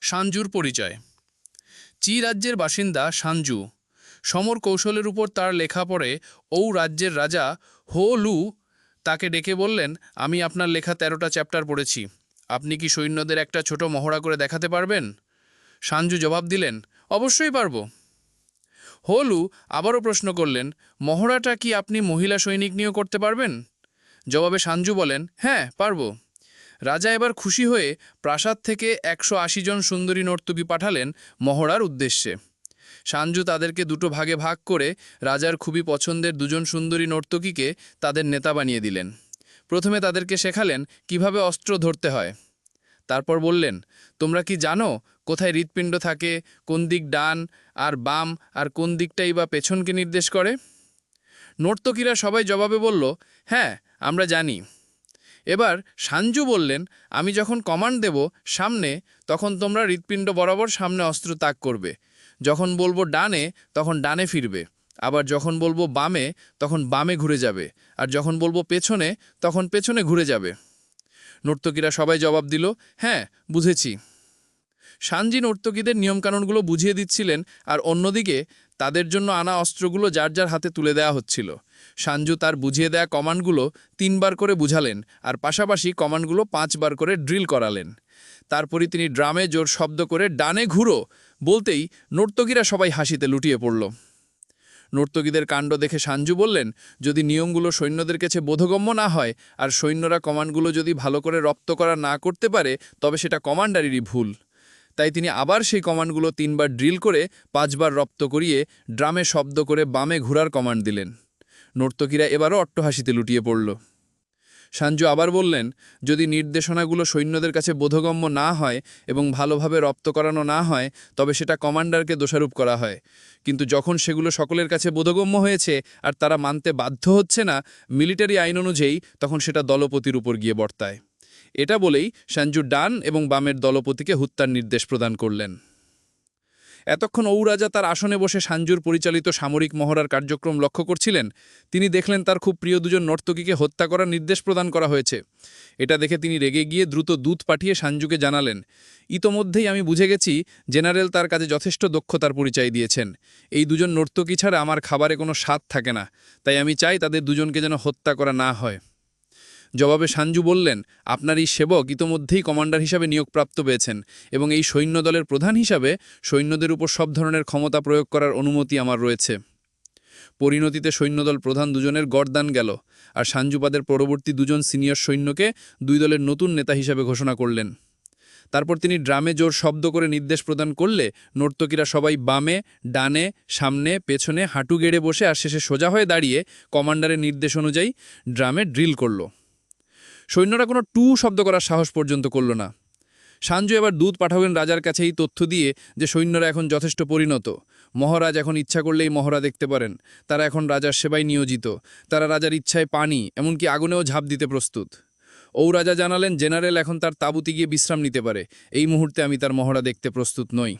সাঞ্জুর পরিচয়। চি রাজ্যের বাসিন্দা সানজু সমর কৌশলের উপর তার লেখা পড়ে, ঔ রাজ্যের রাজা হো লু। তাকে ডেকে বললেন, আমি আপনার লেখা তেরোটা চ্যাপ্টার পড়েছি। আপনি কি সৈন্যদের একটা ছোট মহড়া করে দেখাতে পারবেন? সানজু জবাব দিলেন, অবশ্যই পারব। হোলু আবারও প্রশ্ন করলেন, মহড়াটা কি আপনি মহিলা সৈনিক নিয়েও করতে পারবেন? জবাবে সানজু বলেন হ্যাঁ পারব। রাজা এবার খুশি হয়ে প্রাসাদ থেকে একশো আশি জন সুন্দরী নর্তকী পাঠালেন মহড়ার উদ্দেশ্যে। সাঞ্জু তাদেরকে দুটো ভাগে ভাগ করে রাজার খুবই পছন্দের দুজন সুন্দরী নর্তকীকে তাদের নেতা বানিয়ে দিলেন। প্রথমে তাদেরকে শেখালেন কীভাবে অস্ত্র ধরতে হয়। তারপর বললেন, তোমরা কি জানো কোথায় হৃৎপিণ্ড থাকে, কোন দিক ডান আর বাম আর কোন দিকটাই বা পেছনকে নির্দেশ করে? নর্তকীরা সবাই জবাবে বলল হ্যাঁ আমরা জানি। এবার সাঞ্জু বললেন, আমি যখন কমান্ড দেব সামনে, তখন তোমরা হৃৎপিণ্ড বরাবর সামনে অস্ত্র তাক করবে। যখন বলব ডানে, তখন ডানে ফিরবে। আবার যখন বলব বামে, তখন বামে ঘুরে যাবে। আর যখন বলব পেছনে, তখন পেছনে ঘুরে যাবে। নর্তকীরা সবাই জবাব দিল হ্যাঁ বুঝেছি। সানজি নর্তকীদের নিয়মকানুনগুলো বুঝিয়ে দিচ্ছিলেন, আর অন্যদিকে তাদের জন্য আনা অস্ত্রগুলো যার যার হাতে তুলে দেওয়া হচ্ছিল। সাঞ্জু তার বুঝিয়ে দেয়া কমান্ডগুলো তিনবার করে বুঝালেন আর পাশাপাশি কমান্ডগুলো পাঁচবার করে ড্রিল করালেন। তারপরই তিনি ড্রামে জোর শব্দ করে ডানে ঘুরো বলতেই নর্তকীরা সবাই হাসিতে লুটিয়ে পড়ল। নর্তকীদের কাণ্ড দেখে সাঞ্জু বললেন, যদি নিয়মগুলো সৈন্যদের কাছে বোধগম্য না হয় আর সৈন্যরা কমান্ডগুলো যদি ভালো করে রপ্ত করা না করতে পারে, তবে সেটা কমান্ডারেরই ভুল। তাই তিনি আবার সেই কমান্ডগুলো তিনবার ড্রিল করে পাঁচবার রপ্ত করিয়ে ড্রামে শব্দ করে বামে ঘোরার কমান্ড দিলেন। নর্তকীরা এবারও অট্টহাসিতে লুটিয়ে পড়ল। সাঞ্জু আবার বললেন, যদি নির্দেশনাগুলো সৈন্যদের কাছে বোধগম্য না হয় এবং ভালোভাবে রপ্ত করানো না হয়, তবে সেটা কমান্ডারকে দোষারোপ করা হয়। কিন্তু যখন সেগুলো সকলের কাছে বোধগম্য হয়েছে আর তারা মানতে বাধ্য হচ্ছে না মিলিটারি আইন অনুযায়ী, তখন সেটা দলপতির উপর গিয়ে বর্তায়। এটা বলেই সাঞ্জু ডান এবং বামের দলপতিকে হত্যার নির্দেশ প্রদান করলেন। এতক্ষণ ঔরাজা তার আসনে বসে সাঞ্জুর পরিচালিত সামরিক মহড়ার কার্যক্রম লক্ষ্য করছিলেন। তিনি দেখলেন তার খুব প্রিয় দুজন নর্তকীকে হত্যা করার নির্দেশ প্রদান করা হয়েছে। এটা দেখে তিনি রেগে গিয়ে দ্রুত দূত পাঠিয়ে সাঞ্জুকে জানালেন, ইতোমধ্যেই আমি বুঝে গেছি জেনারেল তার কাজে যথেষ্ট দক্ষতার পরিচয় দিয়েছেন। এই দুজন নর্তকী ছাড়া আমার খাবারে কোনো স্বাদ থাকে না, তাই আমি চাই তাদের দুজনকে যেন হত্যা করা না হয়। জবাবে সাঞ্জু বললেন, আপনার এই সেবক ইতোমধ্যেই কমান্ডার হিসাবে নিয়োগপ্রাপ্ত পেয়েছেন এবং এই সৈন্যদলের প্রধান হিসাবে সৈন্যদের উপর সব ধরনের ক্ষমতা প্রয়োগ করার অনুমতি আমার রয়েছে। পরিণতিতে সৈন্যদল প্রধান দুজনের গরদান গেল আর সাঞ্জুপাদের পরবর্তী দুজন সিনিয়র সৈন্যকে দুই দলের নতুন নেতা হিসাবে ঘোষণা করলেন। তারপর তিনি ড্রামে জোর শব্দ করে নির্দেশ প্রদান করলে নর্তকীরা সবাই বামে, ডানে, সামনে, পেছনে, হাঁটু গেড়ে বসে আর শেষে সোজা হয়ে দাঁড়িয়ে কমান্ডারের নির্দেশ অনুযায়ী ড্রামে ড্রিল করল। সৈন্যরা কোনো টু শব্দ করার সাহস পর্যন্ত করল না। সাঞ্জু এবার দুধ পাঠাবেন রাজার কাছে এই তথ্য দিয়ে যে সৈন্যরা এখন যথেষ্ট পরিণত, মহারাজ এখন ইচ্ছা করলেই মহড়া দেখতে পারেন, তারা এখন রাজার সেবায় নিয়োজিত, তারা রাজার ইচ্ছায় পানি, এমনকি আগুনেও ঝাঁপ দিতে প্রস্তুত। ঔ রাজা জানালেন, জেনারেল এখন তার তাঁবুতে গিয়ে বিশ্রাম নিতে পারে, এই মুহূর্তে আমি তার মহড়া দেখতে প্রস্তুত নই।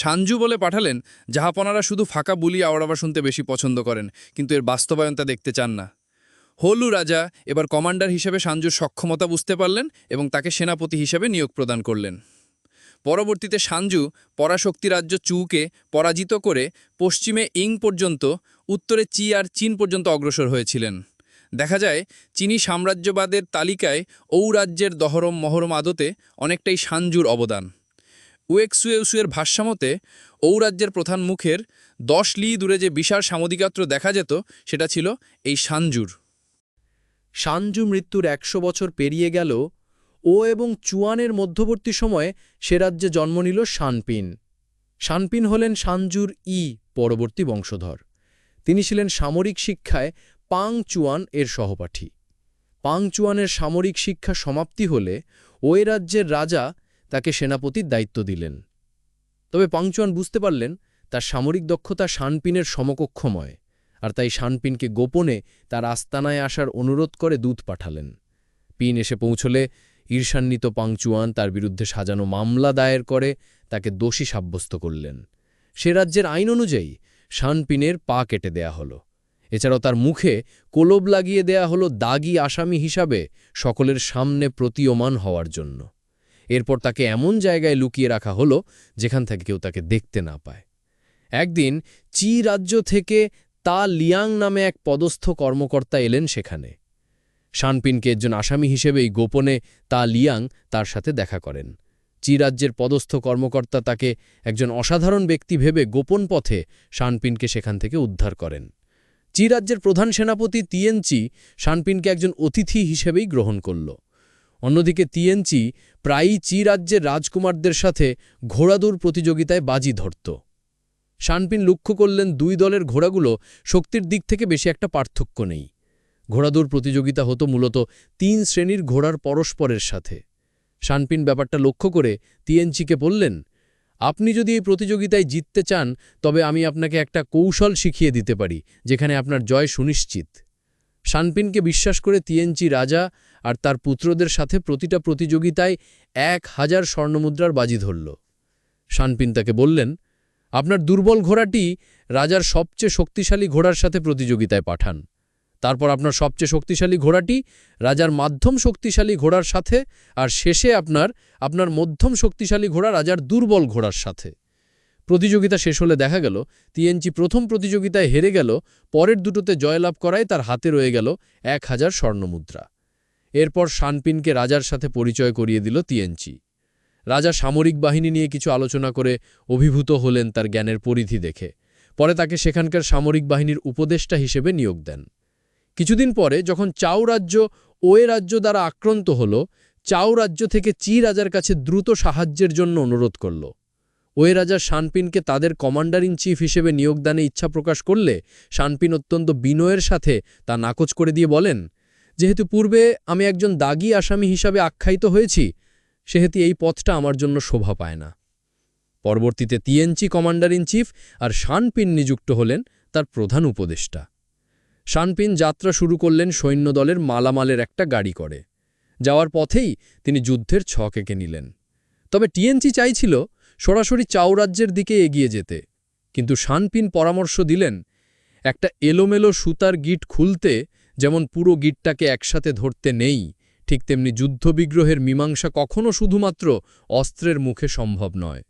সাঞ্জু বলে পাঠালেন, জাহাপনারা শুধু ফাঁকা বুলি আওড়াবা শুনতে বেশি পছন্দ করেন, কিন্তু এর বাস্তবায়ন তা দেখতে চান না। হলু রাজা এবার কমান্ডার হিসেবে সাঞ্জুর সক্ষমতা বুঝতে পারলেন এবং তাকে সেনাপতি হিসেবে নিয়োগ প্রদান করলেন। পরবর্তীতে সাঞ্জু পরাশক্তি রাজ্য চুকে পরাজিত করে পশ্চিমে ইং পর্যন্ত, উত্তরে চি আর চীন পর্যন্ত অগ্রসর হয়েছিলেন। দেখা যায়, চীনী সাম্রাজ্যবাদের তালিকায় ঔ রাজ্যের দহরম মহরম আদতে অনেকটাই সাঞ্জুর অবদান। উয়েক্সুয়েউসুয়ের ভাষ্যমতে, ঔ রাজ্যের প্রধান মুখের দশ লি দূরে যে বিশাল সামুদিকাত্র দেখা যেত, সেটা ছিল এই সাঞ্জুর। সাঞ্জু মৃত্যুর একশো বছর পেরিয়ে গেল ও এবং চুয়ানের মধ্যবর্তী সময়ে সে রাজ্যে জন্ম নিল শানপিন। শানপিন হলেন সাঞ্জুর ই পরবর্তী বংশধর। তিনি ছিলেন সামরিক শিক্ষায় পাং চুয়ান এর সহপাঠী। পাং চুয়ানের সামরিক শিক্ষা সমাপ্তি হলে ওই রাজ্যের রাজা তাকে সেনাপতির দায়িত্ব দিলেন। তবে পাংচুয়ান বুঝতে পারলেন তার সামরিক দক্ষতা শানপিনের সমকক্ষময়। আর তাই শানপিনকে গোপনে তার আস্তানায় আসার অনুরোধ করে দূত পাঠালেন। পিন এসে পৌঁছলে ঈর্ষান্বিত পাংচুয়ান তার বিরুদ্ধে সাজানো মামলা দায়ের করে তাকে দোষী সাব্যস্ত করলেন। সে রাজ্যের আইন অনুযায়ী শানপিনের পা কেটে দেয়া হল। এছাড়াও তার মুখে কোলব লাগিয়ে দেয়া হল দাগি আসামি হিসাবে সকলের সামনে প্রতীয়মান হওয়ার জন্য। এরপর তাকে এমন জায়গায় লুকিয়ে রাখা হলো যেখান থেকে কেউ তাকে দেখতে না পায়। একদিন চি রাজ্য থেকে তা লিয়াং নামে এক পদস্থ কর্মকর্তা এলেন সেখানে। শানপিনকে একজন আসামি হিসেবেই গোপনে তা লিয়াং তার সাথে দেখা করেন। চি রাজ্যের পদস্থ কর্মকর্তা তাকে একজন অসাধারণ ব্যক্তি ভেবে গোপন পথে শানপিনকে সেখান থেকে উদ্ধার করেন। চি রাজ্যের প্রধান সেনাপতি তিয়েনচি শানপিনকে একজন অতিথি হিসেবেই গ্রহণ করল। অন্যদিকে তিয়েনচি প্রায়ই চি রাজ্যের রাজকুমারদের সাথে ঘোড়াদৌড় প্রতিযোগিতায় বাজি ধরত। শানপিন লক্ষ্য করলেন দুই দলের ঘোড়াগুলো শক্তির দিক থেকে বেশি একটা পার্থক্য নেই। ঘোড়াদৌড় প্রতিযোগিতা হতো মূলত তিন শ্রেণির ঘোড়ার পরস্পরের সাথে। শানপিন ব্যাপারটা লক্ষ্য করে তিয়েনচিকে বললেন, আপনি যদি এই প্রতিযোগিতায় জিততে চান, তবে আমি আপনাকে একটা কৌশল শিখিয়ে দিতে পারি, যেখানে আপনার জয় সুনিশ্চিত। শানপিনকে বিশ্বাস করে তিয়েনচি রাজা আর তার পুত্রদের সাথে প্রতিটা প্রতিযোগিতায় এক হাজার স্বর্ণমুদ্রার বাজি ধরল। শানপিন তাকে বললেন আপনার দুর্বল ঘোড়াটি রাজার সবচেয়ে শক্তিশালী ঘোড়ার সাথে প্রতিযোগিতায় পাঠান। তারপর আপনার সবচেয়ে শক্তিশালী ঘোড়াটি রাজার মাধ্যম শক্তিশালী ঘোড়ার সাথে আর শেষে আপনার আপনার মধ্যম শক্তিশালী ঘোড়া রাজার দুর্বল ঘোড়ার সাথে। প্রতিযোগিতা শেষ হলে দেখা গেল তিয়েনচি প্রথম প্রতিযোগিতায় হেরে গেল, পরের দুটোতে জয়লাভ করায় তার হাতে রয়ে গেল এক হাজার স্বর্ণমুদ্রা। এরপর শানপিনকে রাজার সাথে পরিচয় করিয়ে দিল তিয়েনচি রাজা সামরিক বাহিনী নিয়ে কিছু আলোচনা করে অভিভূত হলেন তার জ্ঞানের পরিধি দেখে। পরে তাকে সেখানকার সামরিক বাহিনীর উপদেষ্টা হিসেবে নিয়োগ দেন। কিছুদিন পরে যখন চাও রাজ্য ওয়ে রাজ্য দ্বারা আক্রান্ত হল, চাও রাজ্য থেকে চি রাজার কাছে দ্রুত সাহায্যের জন্য অনুরোধ করল। ওয়ে রাজা শানপিনকে তাদের কমান্ডার ইন চিফ হিসেবে নিয়োগদানে ইচ্ছা প্রকাশ করলে শানপিন অত্যন্ত বিনয়ের সাথে তা নাকচ করে দিয়ে বলেন, যেহেতু পূর্বে আমি একজন দাগি আসামি হিসাবে আখ্যায়িত হয়েছি সেহেতু এই পথটা আমার জন্য শোভা পায় না। পরবর্তীতে তিয়েনচি কমান্ডার ইন চিফ আর শানপিন নিযুক্ত হলেন তার প্রধান উপদেষ্টা। শানপিন যাত্রা শুরু করলেন সৈন্যদলের মালামালের একটা গাড়ি করে। যাওয়ার পথেই তিনি যুদ্ধের ছক এঁকে নিলেন। তবে টিএনচি চাইছিল সরাসরি চাও রাজ্যের দিকে এগিয়ে যেতে। কিন্তু শানপিন পরামর্শ দিলেন, একটা এলোমেলো সুতার গিট খুলতে যেমন পুরো গিটটাকে একসাথে ধরতে নেই ঠিক তেমনি যুদ্ধবিগ্রহের মীমাংসা কখনও শুধুমাত্র অস্ত্রের মুখে সম্ভব নয়।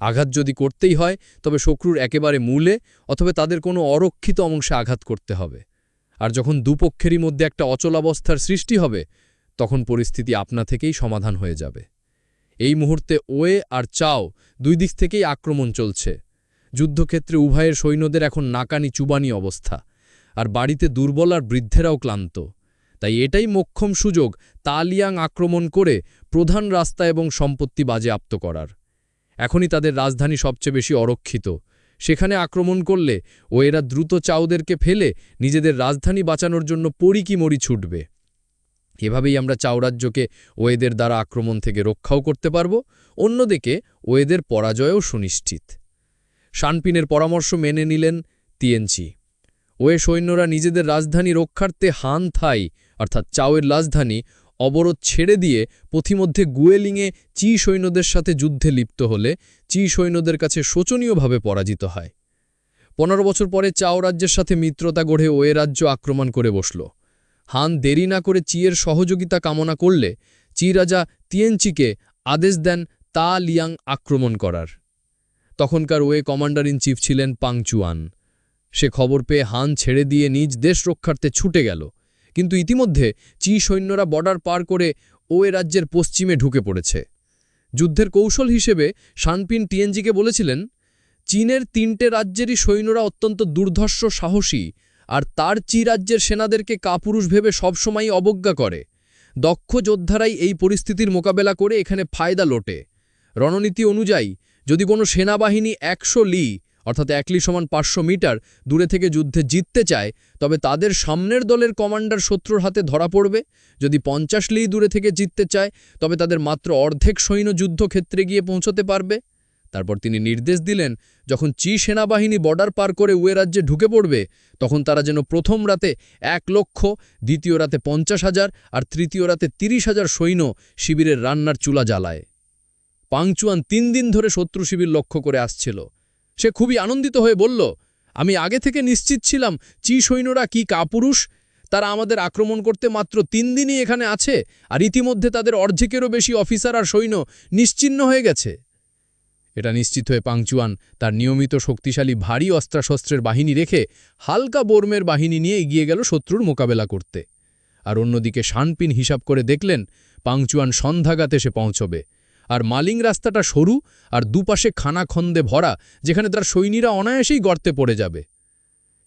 আঘাত যদি করতেই হয়, তবে শক্রুর একেবারে মূলে অথবা তাদের কোনো অরক্ষিত অংশে আঘাত করতে হবে। আর যখন দুপক্ষেরই মধ্যে একটা অচলাবস্থার সৃষ্টি হবে, তখন পরিস্থিতি আপনা থেকেই সমাধান হয়ে যাবে। এই মুহূর্তে ওয়ে আর চাও দুই দিক থেকেই আক্রমণ চলছে। যুদ্ধক্ষেত্রে উভয়ের সৈন্যদের এখন নাকানি চুবানি অবস্থা, আর বাড়িতে দুর্বল আর বৃদ্ধেরাও ক্লান্ত। তাই এটাই মোক্ষম সুযোগ তালিয়াং আক্রমণ করে প্রধান রাস্তা এবং সম্পত্তি বাজেয়াপ্ত করার। এখনই তাদের রাজধানী সবচেয়ে বেশি অরক্ষিত। সেখানে আক্রমণ করলে ও এরা দ্রুত চাউদেরকে ফেলে নিজেদের রাজধানী বাঁচানোর জন্য পরিকি মরি ছুটবে। এভাবেই আমরা চাউরাজ্যকে ওয়েদের দ্বারা আক্রমণ থেকে রক্ষাও করতে পারব, অন্যদিকে ওয়েদের পরাজয়ও সুনিশ্চিত। শানপিনের পরামর্শ মেনে নিলেন তিয়েনচি। ওয়ে সৈন্যরা নিজেদের রাজধানী রক্ষার্থে হান থাই অর্থাৎ চাওয়ের রাজধানী অবরোধ ছেড়ে দিয়ে পথিমধ্যে গুয়েলিংয়ে চি সৈন্যদের সাথে যুদ্ধে লিপ্ত হলে চি সৈন্যদের কাছে শোচনীয়ভাবে পরাজিত হয়। পনেরো বছর পরে চাও রাজ্যের সাথে মিত্রতা গড়ে ওয়ে রাজ্য আক্রমণ করে বসল। হান দেরি না করে চিয়ের সহযোগিতা কামনা করলে চি রাজা তিয়েনচিকে আদেশ দেন তা লিয়াং আক্রমণ করার। তখনকার ওয়ে কমান্ডার ইন চিফ ছিলেন পাংচুয়ান সে খবর পেয়ে হান ছেড়ে দিয়ে নিজ দেশ রক্ষার্থে ছুটে গেল। কিন্তু ইতিমধ্যে চি সৈন্যরা বর্ডার পার করে ওয়ে রাজ্যের পশ্চিমে ঢুকে পড়েছে। যুদ্ধের কৌশল হিসেবে শানপিন টিএনজিকে বলেছিলেন, চীনের তিনটে রাজ্যেরই সৈন্যরা অত্যন্ত দুর্ধর্ষ, সাহসী, আর তার চি রাজ্যের সেনাদেরকে কাপুরুষ ভেবে সবসময়ই অবজ্ঞা করে। দক্ষ যোদ্ধারাই এই পরিস্থিতির মোকাবেলা করে এখানে ফায়দা লোটে। রণনীতি অনুযায়ী, যদি কোনো সেনাবাহিনী একশো লি অর্থাৎ একলি সমান পাঁচশো মিটার দূরে থেকে যুদ্ধে জিততে চায়, তবে তাদের সামনের দলের কমান্ডার শত্রুর হাতে ধরা পড়বে। যদি পঞ্চাশ লি দূরে থেকে জিততে চায়, তবে তাদের মাত্র অর্ধেক সৈন্য যুদ্ধক্ষেত্রে গিয়ে পৌঁছতে পারবে। তারপর তিনি নির্দেশ দিলেন, যখন চি সেনাবাহিনী বর্ডার পার করে উয়ে রাজ্যে ঢুকে পড়বে, তখন তারা যেন প্রথম রাতে এক লক্ষ, দ্বিতীয় রাতে পঞ্চাশ হাজার আর তৃতীয় রাতে তিরিশ হাজার সৈন্য শিবিরের রান্নার চুলা জ্বালায়। পাংচুয়ান তিন দিন ধরে শত্রু শিবির লক্ষ্য করে আসছিল। সে খুবই আনন্দিত হয়ে বলল, আমি আগে থেকে নিশ্চিত ছিলাম চি সৈন্যরা কি কাপুরুষ। তারা আমাদের আক্রমণ করতে মাত্র তিন দিনই এখানে আছে আর ইতিমধ্যে তাদের অর্ধেকেরও বেশি অফিসার আর সৈন্য নিশ্চিহ্ন হয়ে গেছে। এটা নিশ্চিত হয়ে পাংচুয়ান তার নিয়মিত শক্তিশালী ভারী অস্ত্রাশস্ত্রের বাহিনী রেখে হালকা বোর্মের বাহিনী নিয়ে এগিয়ে গেল শত্রুর মোকাবেলা করতে। আর অন্যদিকে শানপিন হিসাব করে দেখলেন, পাংচুয়ান সন্ধ্যাগাতে সে পৌঁছবে। আর মালিং রাস্তাটা সরু আর দুপাশে খানাখন্দে ভরা, যেখানে তার সৈনীরা অনায়াসেই গর্তে পড়ে যাবে।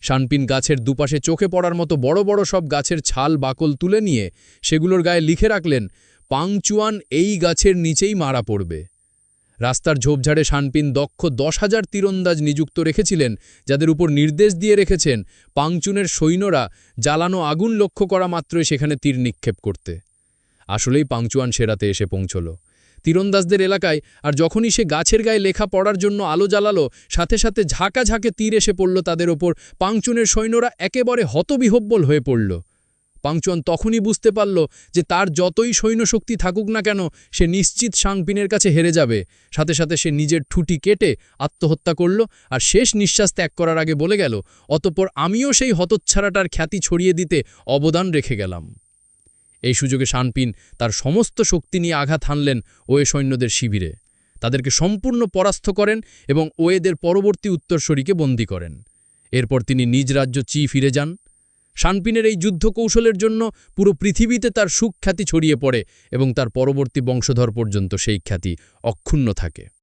শানপিন গাছের দুপাশে চোখে পড়ার মতো বড় বড় সব গাছের ছাল বাকল তুলে নিয়ে সেগুলোর গায়ে লিখে রাখলেন, পাংচুয়ান এই গাছের নিচেই মারা পড়বে। রাস্তার ঝোপঝাড়ে শানপিন দক্ষ দশ হাজার তীরন্দাজ নিযুক্ত রেখেছিলেন, যাদের উপর নির্দেশ দিয়ে রেখেছেন পাংচুনের সৈন্যরা জ্বালানো আগুন লক্ষ্য করা মাত্রই সেখানে তীর নিক্ষেপ করতে। আসলেই পাংচুয়ান সেরাতে এসে পৌঁছল। তীরন্দাজদের এলাকায় আর যখনই সে গাছের গায়ে লেখা পড়ার জন্য আলো জ্বালালো, সাথে সাথে ঝাঁকা ঝাঁকে তীর এসে পড়ল তাদের ওপর। পাংচুনের সৈন্যরা একেবারে হতবিহব্বল হয়ে পড়ল। পাংচুয়ান তখনই বুঝতে পারল যে তার যতই সৈন্যশক্তি থাকুক না কেন, সে নিশ্চিত সাংপিনের কাছে হেরে যাবে। সাথে সাথে সে নিজের ঠুটি কেটে আত্মহত্যা করল আর শেষ নিঃশ্বাস ত্যাগ করার আগে বলে গেল, অতপর আমিও সেই হতচ্ছাড়াটার খ্যাতি ছড়িয়ে দিতে অবদান রেখে গেলাম। এই সুযোগে শানপিন তার সমস্ত শক্তি নিয়ে আঘাত হানলেন ওয়ে সৈন্যদের শিবিরে। তাদেরকে সম্পূর্ণ পরাস্ত করেন এবং ওয়েদের পরবর্তী উত্তরসূরিকে বন্দী করেন। এরপর তিনি নিজ রাজ্য চি ফিরে যান। শানপিনের এই যুদ্ধ কৌশলের জন্য পুরো পৃথিবীতে তার সুখ্যাতি ছড়িয়ে পড়ে এবং তার পরবর্তী বংশধর পর্যন্ত সেই খ্যাতি অক্ষুণ্ণ থাকে।